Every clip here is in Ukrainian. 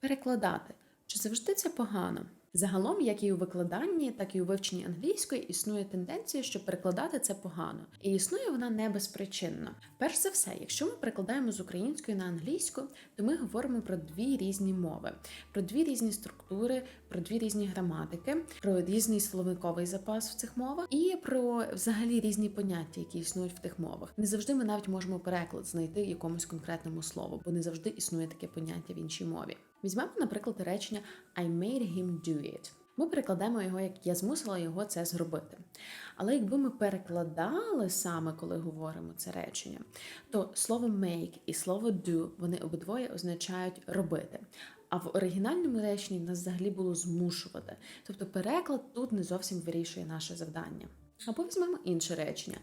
Перекладати. Чи завжди це погано? Загалом, як і у викладанні, так і у вивченні англійської існує тенденція, що перекладати це погано, і існує вона не безпричинно. Перш за все, якщо ми перекладаємо з української на англійську, то ми говоримо про дві різні мови, про дві різні структури, про дві різні граматики, про різний словниковий запас в цих мовах і про взагалі різні поняття, які існують в тих мовах. Не завжди ми навіть можемо переклад знайти якомусь конкретному слову, бо не завжди існує таке поняття в іншій мові. Візьмемо, наприклад, речення I made him do it. Ми перекладаємо його як я змусила його це зробити. Але якби ми перекладали саме, коли говоримо це речення, то слово make і слово do вони обидвоє означають робити. А в оригінальному реченні нас взагалі було змушувати. Тобто переклад тут не зовсім вирішує наше завдання. Або візьмемо інше речення: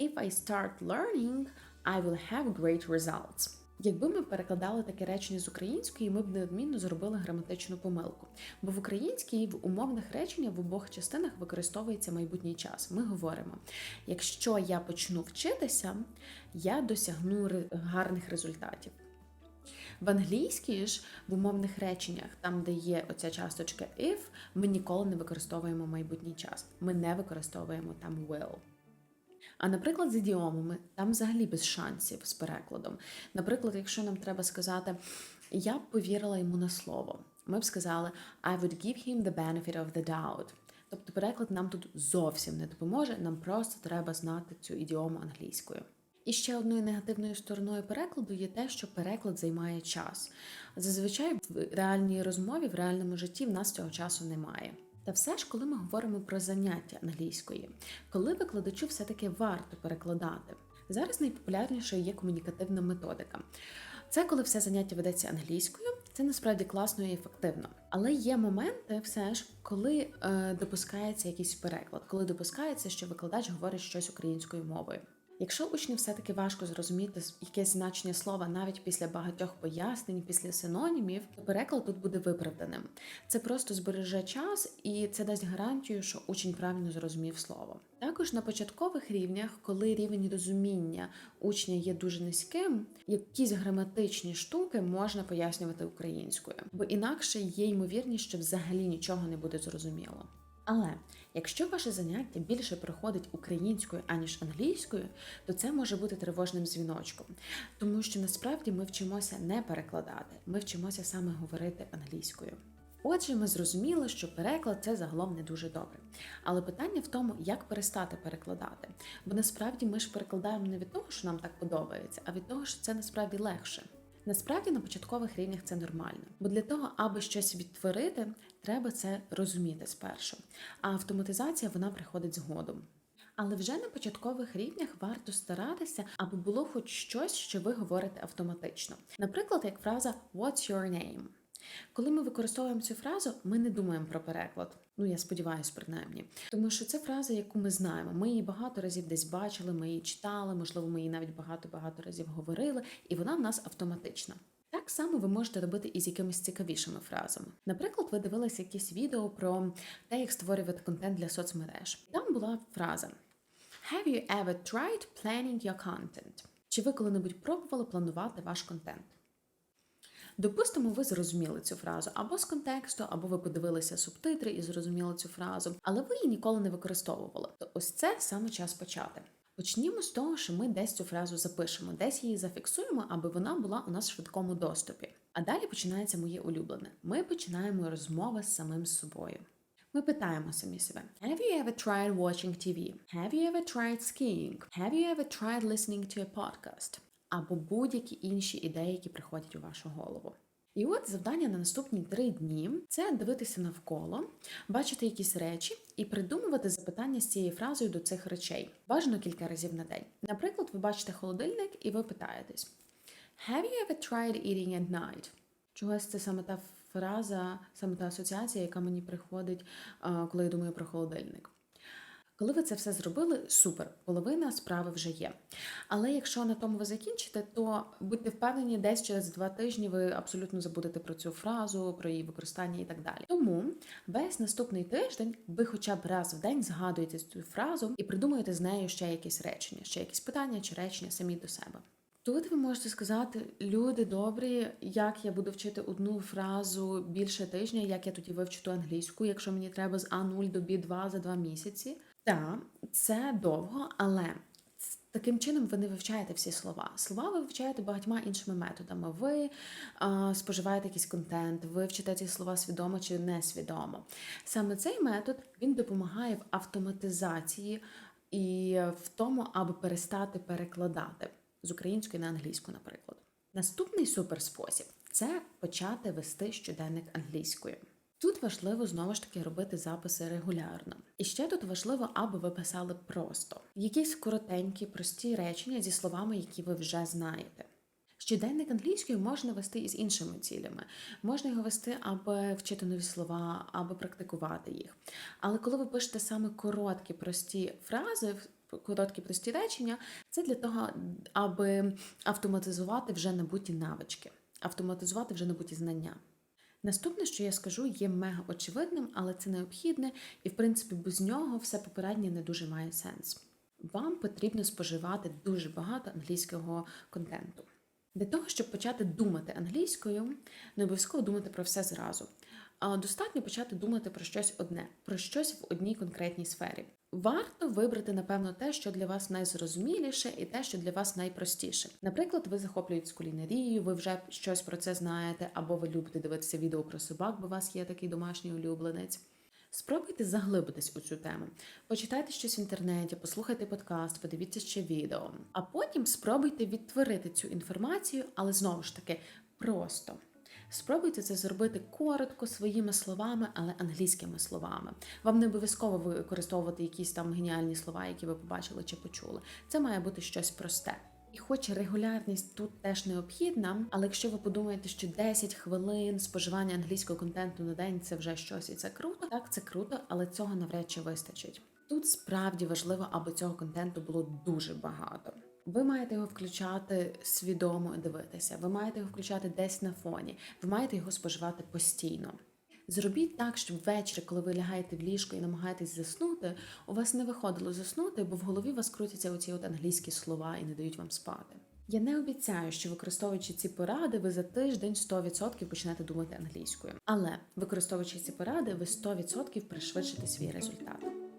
If I start learning, I will have great results. Якби ми перекладали таке речення з української, ми б неодмінно зробили граматичну помилку. Бо в українській в умовних реченнях в обох частинах використовується майбутній час. Ми говоримо: якщо я почну вчитися, я досягну гарних результатів. В англійській ж в умовних реченнях, там де є оця часточка if, ми ніколи не використовуємо майбутній час. Ми не використовуємо там will. А наприклад, з ідіомами там взагалі без шансів з перекладом. Наприклад, якщо нам треба сказати я б повірила йому на слово, ми б сказали I would give him the benefit of the doubt. Тобто переклад нам тут зовсім не допоможе, нам просто треба знати цю ідіому англійською. І ще одною негативною стороною перекладу є те, що переклад займає час. Зазвичай в реальній розмові, в реальному житті в нас цього часу немає. Та все ж, коли ми говоримо про заняття англійської, коли викладачу все-таки варто перекладати. Зараз найпопулярнішою є комунікативна методика. Це коли все заняття ведеться англійською, це насправді класно і ефективно. Але є моменти, все ж, коли е, допускається якийсь переклад, коли допускається, що викладач говорить щось українською мовою. Якщо учню все-таки важко зрозуміти якесь значення слова навіть після багатьох пояснень, після синонімів, то переклад тут буде виправданим. Це просто збереже час і це дасть гарантію, що учень правильно зрозумів слово. Також на початкових рівнях, коли рівень розуміння учня є дуже низьким, якісь граматичні штуки можна пояснювати українською, бо інакше є ймовірність, що взагалі нічого не буде зрозуміло. Але якщо ваше заняття більше проходить українською аніж англійською, то це може бути тривожним дзвіночком, тому що насправді ми вчимося не перекладати, ми вчимося саме говорити англійською. Отже, ми зрозуміли, що переклад це загалом не дуже добре. Але питання в тому, як перестати перекладати. Бо насправді ми ж перекладаємо не від того, що нам так подобається, а від того, що це насправді легше. Насправді на початкових рівнях це нормально, бо для того, аби щось відтворити, треба це розуміти спершу. А автоматизація вона приходить згодом. Але вже на початкових рівнях варто старатися, аби було хоч щось, що ви говорите автоматично. Наприклад, як фраза What's your name? Коли ми використовуємо цю фразу, ми не думаємо про переклад. Ну я сподіваюся, принаймні, тому що це фраза, яку ми знаємо. Ми її багато разів десь бачили, ми її читали, можливо, ми її навіть багато-багато разів говорили, і вона в нас автоматична. Так само ви можете робити і з якимись цікавішими фразами. Наприклад, ви дивилися якесь відео про те, як створювати контент для соцмереж. Там була фраза Have you ever tried planning your content? Чи ви коли-небудь пробували планувати ваш контент? Допустимо, ви зрозуміли цю фразу або з контексту, або ви подивилися субтитри і зрозуміли цю фразу, але ви її ніколи не використовували. То ось це саме час почати. Почнімо з того, що ми десь цю фразу запишемо, десь її зафіксуємо, аби вона була у нас в швидкому доступі. А далі починається моє улюблене. Ми починаємо розмови з самим собою. Ми питаємо самі себе: Have you ever tried watching TV? Have you ever tried skiing? Have you ever tried listening to a podcast? Або будь-які інші ідеї, які приходять у вашу голову. І от завдання на наступні три дні це дивитися навколо, бачити якісь речі і придумувати запитання з цією фразою до цих речей. Бажано кілька разів на день. Наприклад, ви бачите холодильник і ви питаєтесь: Have you ever tried eating at night? Чогось це саме та фраза, саме та асоціація, яка мені приходить, е, коли я думаю про холодильник. Коли ви це все зробили, супер, половина справи вже є. Але якщо на тому ви закінчите, то будьте впевнені, десь через два тижні ви абсолютно забудете про цю фразу, про її використання і так далі. Тому весь наступний тиждень ви хоча б раз в день згадуєте цю фразу і придумуєте з нею ще якісь речення, ще якісь питання чи речення самі до себе. Тут ви можете сказати, люди добрі, як я буду вчити одну фразу більше тижня, як я тоді вивчу ту англійську, якщо мені треба з А0 до Б2 за два місяці. Так, це довго, але таким чином ви не вивчаєте всі слова. Слова ви вивчаєте багатьма іншими методами. Ви а, споживаєте якийсь контент, ви вчите ці слова свідомо чи несвідомо. Саме цей метод він допомагає в автоматизації і в тому, аби перестати перекладати з української на англійську, наприклад. Наступний суперспосіб це почати вести щоденник англійською. Тут важливо знову ж таки робити записи регулярно. І ще тут важливо, аби ви писали просто якісь коротенькі, прості речення зі словами, які ви вже знаєте. Щоденник англійською можна вести і з іншими цілями. Можна його вести, аби вчити нові слова, аби практикувати їх. Але коли ви пишете саме короткі, прості фрази, короткі прості речення, це для того, аби автоматизувати вже набуті навички, автоматизувати вже набуті знання. Наступне, що я скажу, є мега очевидним, але це необхідне, і в принципі без нього все попереднє не дуже має сенс. Вам потрібно споживати дуже багато англійського контенту. Для того, щоб почати думати англійською, не обов'язково думати про все зразу. Достатньо почати думати про щось одне, про щось в одній конкретній сфері. Варто вибрати, напевно, те, що для вас найзрозуміліше, і те, що для вас найпростіше. Наприклад, ви захоплюєтесь кулінарією, ви вже щось про це знаєте, або ви любите дивитися відео про собак, бо у вас є такий домашній улюбленець. Спробуйте заглибитись у цю тему. Почитайте щось в інтернеті, послухайте подкаст, подивіться ще відео. А потім спробуйте відтворити цю інформацію, але знову ж таки просто. Спробуйте це зробити коротко своїми словами, але англійськими словами. Вам не обов'язково використовувати якісь там геніальні слова, які ви побачили чи почули. Це має бути щось просте. І хоч регулярність тут теж необхідна, але якщо ви подумаєте, що 10 хвилин споживання англійського контенту на день це вже щось і це круто, так це круто, але цього навряд чи вистачить. Тут справді важливо, аби цього контенту було дуже багато. Ви маєте його включати свідомо дивитися, ви маєте його включати десь на фоні, ви маєте його споживати постійно. Зробіть так, щоб ввечері, коли ви лягаєте в ліжко і намагаєтесь заснути, у вас не виходило заснути, бо в голові вас крутяться оці от англійські слова і не дають вам спати. Я не обіцяю, що використовуючи ці поради, ви за тиждень 100% почнете думати англійською. Але використовуючи ці поради, ви 100% пришвидшите свій результат.